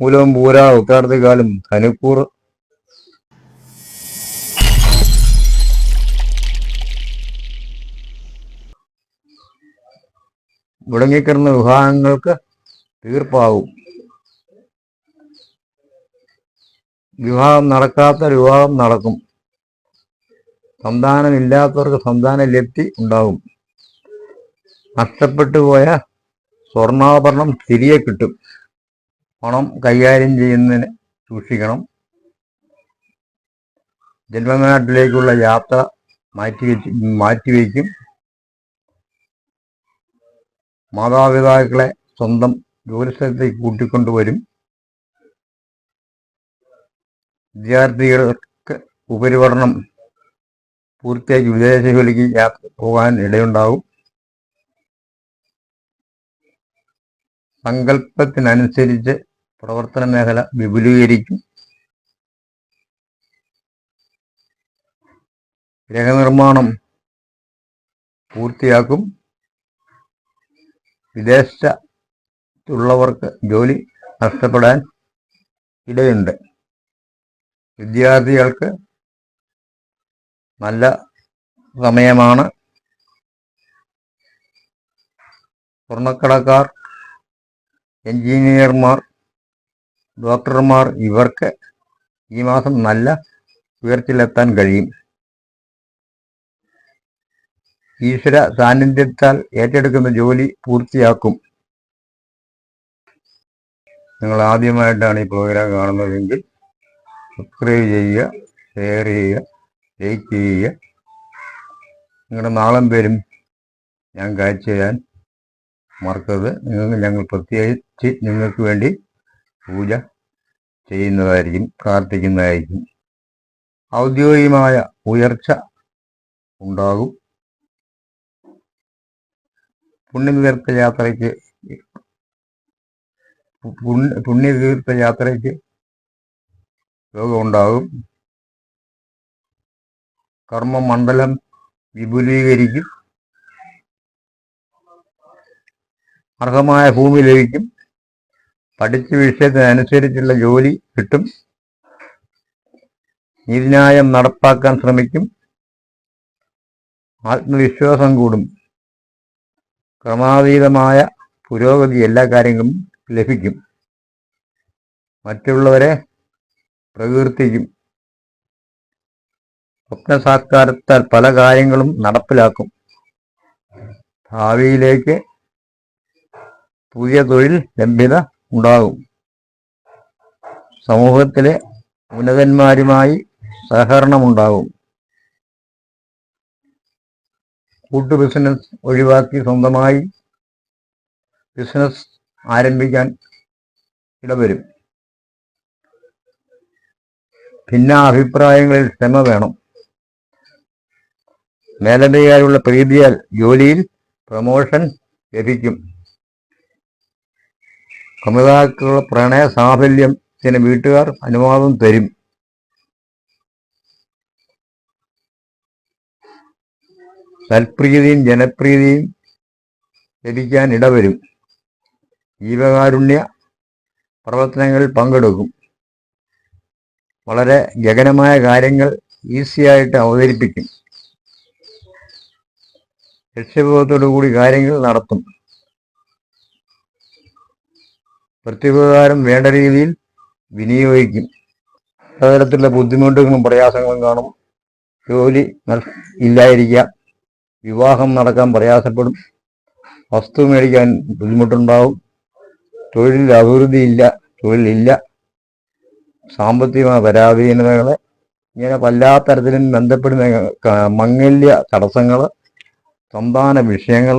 മൂലം പൂര ഉത്താർത്തിക്കാലം ധനുക്കൂർ. മുടങ്ങിക്കിടന്ന വിവാഹങ്ങൾക്ക് തീർപ്പാവും. വിവാഹം നടക്കാത്ത വിവാഹം നടക്കും. സന്താനമില്ലാത്തവർക്ക് സന്താന ലബ്ധി ഉണ്ടാകും നഷ്ടപ്പെട്ടു പോയ സ്വർണാഭരണം തിരികെ കിട്ടും. പണം കൈകാര്യം ചെയ്യുന്നതിന് സൂക്ഷിക്കണം. ജന്മനാട്ടിലേക്കുള്ള യാത്ര മാറ്റിവെച്ച് മാറ്റിവെക്കും മാതാപിതാക്കളെ സ്വന്തം ജോലിസ്ഥലത്തേക്ക് കൂട്ടിക്കൊണ്ടുവരും. വിദ്യാർത്ഥികൾക്ക് ഉപരിപഠനം പൂർത്തിയാക്കി വിദേശ ജോലിക്ക് യാത്ര പോകാൻ ഇടയുണ്ടാകും സങ്കല്പത്തിനനുസരിച്ച് പ്രവർത്തന മേഖല വിപുലീകരിക്കും. ഗ്രഹനിർമ്മാണം പൂർത്തിയാക്കും. വിദേശത്തുള്ളവർക്ക് ജോലി നഷ്ടപ്പെടാൻ ഇടയുണ്ട്. വിദ്യാർത്ഥികൾക്ക് നല്ല സമയമാണ്. സ്വർണക്കടക്കാർ എഞ്ചിനീയർമാർ ഡോക്ടർമാർ ഇവർക്ക് ഈ മാസം നല്ല ഉയർച്ചയിലെത്താൻ കഴിയും. ഈശ്വര സാന്നിധ്യത്താൽ ഏറ്റെടുക്കുന്ന ജോലി പൂർത്തിയാക്കും. നിങ്ങൾ ആദ്യമായിട്ടാണ് ഈ പ്രോഗ്രാം കാണുന്നതെങ്കിൽ സബ്സ്ക്രൈബ് ചെയ്യുക ഷെയർ ചെയ്യുക ലൈക്ക് ചെയ്യുക. നിങ്ങളുടെ നാളം പേരും ഞാൻ കാഴ്ച മറക്കരുത്. നിങ്ങൾ ഞങ്ങൾ പ്രത്യേകിച്ച് നിങ്ങൾക്ക് വേണ്ടി പൂജ ചെയ്യുന്നതായിരിക്കും പ്രാർത്ഥിക്കുന്നതായിരിക്കും ഔദ്യോഗികമായ ഉയർച്ച ഉണ്ടാകും. പുണ്യതീർത്ഥ യാത്രയ്ക്ക് പുണ്യ പുണ്യതീർത്ഥ യാത്രയ്ക്ക് യോഗം ഉണ്ടാകും. കർമ്മമണ്ഡലം വിപുലീകരിക്കും. അർഹമായ ഭൂമി ലഭിക്കും പഠിച്ച വിഷയത്തിനനുസരിച്ചുള്ള ജോലി കിട്ടും. നീതിന്യായം നടപ്പാക്കാൻ ശ്രമിക്കും. ആത്മവിശ്വാസം കൂടും. ക്രമാതീതമായ പുരോഗതി എല്ലാ കാര്യങ്ങളും ലഭിക്കും. മറ്റുള്ളവരെ പ്രകീർത്തിക്കും. സ്വപ്നസാക്ഷാത്കാരത്താൽ പല കാര്യങ്ങളും നടപ്പിലാക്കും. ഭാവിയിലേക്ക് പുതിയ തൊഴിൽ ലഭ്യത ഉണ്ടാകും. സമൂഹത്തിലെ ഉന്നതന്മാരുമായി സഹകരണമുണ്ടാകും കൂട്ടു ബിസിനസ് ഒഴിവാക്കി സ്വന്തമായി ബിസിനസ് ആരംഭിക്കാൻ ഇടവരും. ഭിന്ന അഭിപ്രായങ്ങളിൽ ക്ഷമ വേണം. മേലധികാരിയുള്ള പ്രീതിയാൽ ജോലിയിൽ പ്രമോഷൻ ലഭിക്കും. കമിതാക്കളുടെ പ്രണയ സാഫല്യത്തിന് വീട്ടുകാർ അനുവാദം തരും. സൽപ്രീതിയും ജനപ്രീതിയും ലഭിക്കാൻ ഇടവരും. ജീവകാരുണ്യ പ്രവർത്തനങ്ങളിൽ പങ്കെടുക്കും. വളരെ ഗഗനമായ കാര്യങ്ങൾ ഈസിയായിട്ട് അവതരിപ്പിക്കും. ലക്ഷ്യബോധത്തോടു കൂടി കാര്യങ്ങൾ നടത്തും. പ്രത്യുപകാരം വേണ്ട രീതിയിൽ വിനിയോഗിക്കും. പലതരത്തിലുള്ള ബുദ്ധിമുട്ടുകളും പ്രയാസങ്ങളും കാണും. ജോലി ഇല്ലായിരിക്കാം വിവാഹം നടക്കാൻ പ്രയാസപ്പെടും. വസ്തു മേടിക്കാൻ ബുദ്ധിമുട്ടുണ്ടാവും. തൊഴിലിൽ അഭിവൃദ്ധിയില്ല തൊഴിലില്ല സാമ്പത്തികമായ പരാധീനതകളെ ഇങ്ങനെ പല തരത്തിലും ബന്ധപ്പെടുന്ന മംഗല്യ തടസ്സങ്ങൾ സന്താന വിഷയങ്ങൾ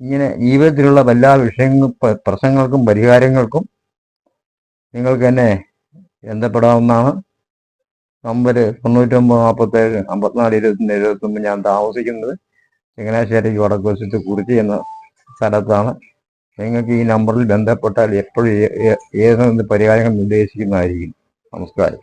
ഇങ്ങനെ ജീവിതത്തിലുള്ള എല്ലാ വിഷയങ്ങൾ പ്രശ്നങ്ങൾക്കും പരിഹാരങ്ങൾക്കും നിങ്ങൾക്ക് എന്നെ ബന്ധപ്പെടാവുന്നതാണ് നമ്പർ തൊണ്ണൂറ്റൊമ്പത് നാൽപ്പത്തേഴ് അമ്പത്തിനാല് ഇരുപത്തിന്റെ എഴുപത്തൊമ്പത് ഞാൻ താമസിക്കുന്നത് ചങ്ങനാശ്ശേരി വടക്കുവശത്ത് കുറിച്ചി എന്ന സ്ഥലത്താണ്. നിങ്ങൾക്ക് ഈ നമ്പറിൽ ബന്ധപ്പെട്ടാൽ എപ്പോഴും ഏതെന്ന് പരിഹാരങ്ങൾ നിർദ്ദേശിക്കുന്നതായിരിക്കും. നമസ്കാരം.